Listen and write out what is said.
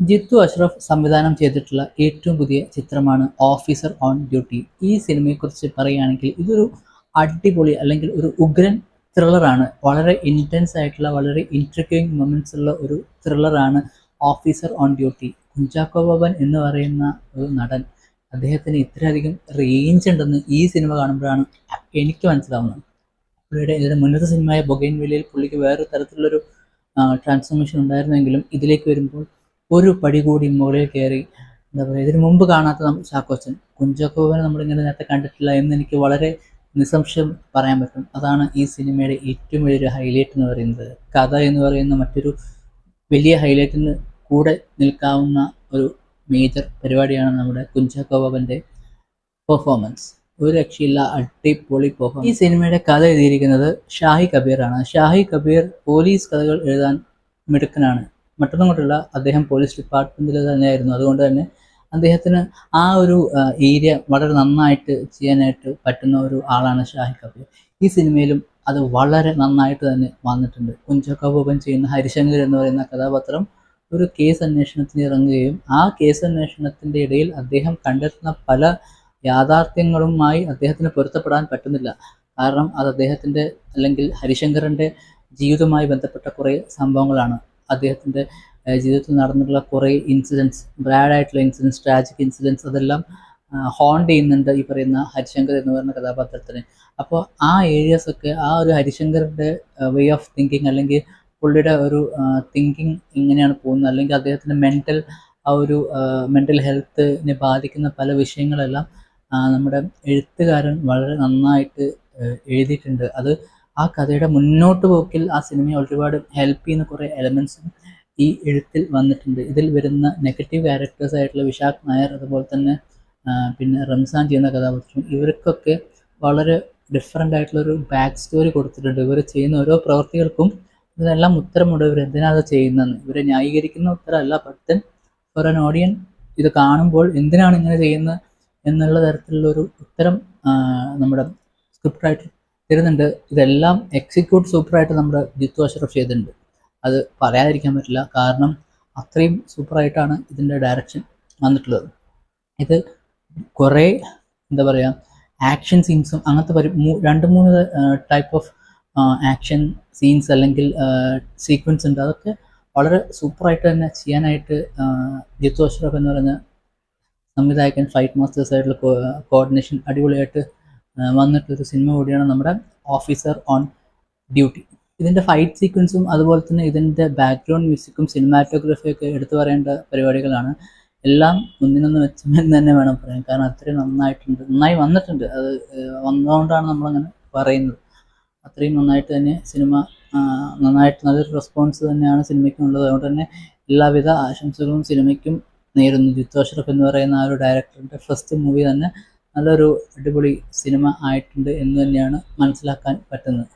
ജിത്തു അഷ്റഫ് സംവിധാനം ചെയ്തിട്ടുള്ള ഏറ്റവും പുതിയ ചിത്രമാണ് ഓഫീസർ ഓൺ ഡ്യൂട്ടി ഈ സിനിമയെക്കുറിച്ച് പറയുകയാണെങ്കിൽ ഇതൊരു അടിപൊളി അല്ലെങ്കിൽ ഒരു ഉഗ്രൻ ത്രില്ലറാണ് വളരെ ഇന്റൻസ് ആയിട്ടുള്ള വളരെ ഇൻട്രിക്യൂയിങ് മൊമെന്റ്സ് ഉള്ള ഒരു ത്രില്ലറാണ് officer on duty Kunchacko Boban എന്ന് പറയുന്ന ഒരു നടൻ അദ്ദേഹത്തിന് ഇത്രയധികം റേഞ്ച് ഉണ്ടെന്ന് ഈ സിനിമ കാണുമ്പോഴാണ് എനിക്ക് മനസ്സിലാവുന്നത്. പുള്ളിയുടെ ഇതിന് മുന്നത്തെ സിനിമയായ ബൊഗൈൻ വെളിയിൽ പുള്ളിക്ക് വേറൊരു തരത്തിലുള്ളൊരു ട്രാൻസ്ഫോർമേഷൻ ഉണ്ടായിരുന്നെങ്കിലും ഇതിലേക്ക് വരുമ്പോൾ ഒരു പടി കൂടി മുകളിൽ കയറി എന്താ പറയുക ഇതിനു മുമ്പ് കാണാത്ത ചാക്കോച്ചൻ. കുഞ്ചാക്കോവനെ നമ്മളിങ്ങനെ നേരത്തെ കണ്ടിട്ടില്ല എന്ന് എനിക്ക് വളരെ നിസ്സംശയം പറയാൻ പറ്റും. അതാണ് ഈ സിനിമയുടെ ഏറ്റവും വലിയൊരു ഹൈലൈറ്റ് എന്ന് പറയുന്നത്. കഥ എന്ന് പറയുന്ന മറ്റൊരു വലിയ ഹൈലൈറ്റിന് കൂടെ നിൽക്കാവുന്ന ഒരു മേജർ പരിപാടിയാണ് നമ്മുടെ കുഞ്ചാക്കോവന്റെ പെർഫോമൻസ് ഒരു രക്ഷയില്ല അടിപൊളി പെർഫോമൻസ് ഈ സിനിമയുടെ കഥ എഴുതിയിരിക്കുന്നത് ഷാഹി കബീറാണ്. ഷാഹി കബീർ പോലീസ് കഥകൾ എഴുതാൻ മിടുക്കനാണ്. മറ്റൊന്നും കൊണ്ടല്ല അദ്ദേഹം പോലീസ് ഡിപ്പാർട്ട്മെന്റിൽ തന്നെയായിരുന്നു. അതുകൊണ്ട് തന്നെ അദ്ദേഹത്തിന് ആ ഒരു ഏരിയ വളരെ നന്നായിട്ട് ചെയ്യാനായിട്ട് പറ്റുന്ന ഒരു ആളാണ് ഷാഹിദ് കപൂർ. ഈ സിനിമയിലും അത് വളരെ നന്നായിട്ട് തന്നെ വന്നിട്ടുണ്ട്. കുഞ്ചാക്കോ ബോബൻ ചെയ്യുന്ന ഹരിശങ്കർ എന്ന് പറയുന്ന കഥാപാത്രം ഒരു കേസ് അന്വേഷണത്തിന് ഇറങ്ങുകയും ആ കേസ് അന്വേഷണത്തിന്റെ ഇടയിൽ അദ്ദേഹം കണ്ടെത്തുന്ന പല യാഥാർത്ഥ്യങ്ങളുമായി അദ്ദേഹത്തിന് പൊരുത്തപ്പെടാൻ പറ്റുന്നില്ല. കാരണം അത് അദ്ദേഹത്തിന്റെ അല്ലെങ്കിൽ ഹരിശങ്കറിന്റെ ജീവിതവുമായി ബന്ധപ്പെട്ട കുറേ സംഭവങ്ങളാണ്. അദ്ദേഹത്തിന്റെ ജീവിതത്തിൽ നടന്നിട്ടുള്ള കുറേ ഇൻസിഡൻസ് ബാഡ് ആയിട്ടുള്ള ഇൻസിഡൻസ് ട്രാജിക് ഇൻസിഡൻസ് അതെല്ലാം ഹോണ്ട് ചെയ്യുന്നുണ്ട് ഈ പറയുന്ന ഹരിശങ്കർ എന്ന് പറയുന്ന കഥാപാത്രത്തിന്. അപ്പോൾ ആ ഏരിയാസൊക്കെ ആ ഒരു ഹരിശങ്കറിന്റെ വേ ഓഫ് തിങ്കിങ് അല്ലെങ്കിൽ പുള്ളിയുടെ ഒരു തിങ്കിങ് ഇങ്ങനെയാണ് പോകുന്നത്. അല്ലെങ്കിൽ അദ്ദേഹത്തിന്റെ മെന്റൽ ആ ഒരു മെന്റൽ ഹെൽത്തിനെ ബാധിക്കുന്ന പല വിഷയങ്ങളെല്ലാം നമ്മുടെ എഴുത്തുകാരൻ വളരെ നന്നായിട്ട് എഴുതിയിട്ടുണ്ട്. അത് ആ കഥയുടെ മുന്നോട്ട് പോക്കിൽ ആ സിനിമയെ ഒരുപാട് ഹെൽപ്പ് ചെയ്യുന്ന കുറേ എലമെൻസും ഈ എഴുത്തിൽ വന്നിട്ടുണ്ട്. ഇതിൽ വരുന്ന നെഗറ്റീവ് ക്യാരക്ടേഴ്സ് ആയിട്ടുള്ള വിശാഖ് നായർ അതുപോലെ തന്നെ പിന്നെ റംസാൻ ചെയ്യുന്ന കഥാപാത്രം ഇവർക്കൊക്കെ വളരെ ഡിഫറെന്റ് ആയിട്ടുള്ള ഒരു ബാക്ക് സ്റ്റോറി കൊടുത്തിട്ടുണ്ട്. ഇവർ ചെയ്യുന്ന ഓരോ പ്രവൃത്തികൾക്കും ഇതെല്ലാം ഉത്തരമുണ്ട്. ഇവർ എന്തിനാണ് അത് ചെയ്യുന്നതെന്ന്. ഇവരെ ന്യായീകരിക്കുന്ന ഉത്തരമല്ല പറ്റൻ ഫോർ ആൻ ഓഡിയൻ ഇത് കാണുമ്പോൾ എന്തിനാണ് ഇങ്ങനെ ചെയ്യുന്നത് എന്നുള്ള തരത്തിലുള്ള ഒരു ഉത്തരം നമ്മുടെ സ്ക്രിപ്റ്റ് റൈറ്റർ തരുന്നുണ്ട്. ഇതെല്ലാം എക്സിക്യൂട്ട് സൂപ്പറായിട്ട് നമ്മുടെ ജിത്തു അഷ്റഫ് ചെയ്തിട്ടുണ്ട്. അത് പറയാതിരിക്കാൻ പറ്റില്ല. കാരണം അത്രയും സൂപ്പറായിട്ടാണ് ഇതിന്റെ ഡയറക്ഷൻ വന്നിട്ടുള്ളത്. ഇത് കുറേ എന്താ പറയുക ആക്ഷൻ സീൻസും അങ്ങനത്തെ പരി രണ്ട് മൂന്ന് ടൈപ്പ് ഓഫ് ആക്ഷൻ സീൻസ് അല്ലെങ്കിൽ സീക്വൻസ് ഉണ്ട്. അതൊക്കെ വളരെ സൂപ്പറായിട്ട് തന്നെ ചെയ്യാനായിട്ട് ജിത്തു അഷ്റഫ് എന്ന് പറയുന്ന സംവിധായകൻ ഫൈറ്റ് മാസ്റ്റേഴ്സായിട്ടുള്ള കോർഡിനേഷൻ അടിപൊളിയായിട്ട് വന്നിട്ടൊരു സിനിമ കൂടിയാണ് നമ്മുടെ ഓഫീസർ ഓൺ ഡ്യൂട്ടി ഇതിന്റെ ഫൈറ്റ് സീക്വൻസും അതുപോലെ തന്നെ ഇതിന്റെ ബാക്ക്ഗ്രൗണ്ട് മ്യൂസിക്കും സിനിമാറ്റോഗ്രഫിയും ഒക്കെ എടുത്തു പറയേണ്ട പരിപാടികളാണ്. എല്ലാം ഒന്നിനൊന്ന് മെച്ചമെന്ന് തന്നെ വേണം പറയാൻ. കാരണം അത്രയും നന്നായിട്ടുണ്ട്. നന്നായി വന്നിട്ടുണ്ട്. അത് വന്നതുകൊണ്ടാണ് നമ്മളങ്ങനെ പറയുന്നത്. അത്രയും നന്നായിട്ട് തന്നെ സിനിമ നന്നായിട്ട് നല്ലൊരു റെസ്പോൺസ് തന്നെയാണ് സിനിമയ്ക്കുള്ളത്. അതുകൊണ്ട് തന്നെ എല്ലാവിധ ആശംസകളും സിനിമയ്ക്കും നേരുന്നു. ജിത്തു അഷ്റഫ് എന്ന് പറയുന്ന ആ ഒരു ഡയറക്ടറിന്റെ ഫസ്റ്റ് മൂവി തന്നെ നല്ലൊരു അടിപൊളി സിനിമ ആയിട്ടുണ്ട് എന്ന് തന്നെയാണ് മനസ്സിലാക്കാൻ പറ്റുന്നത്.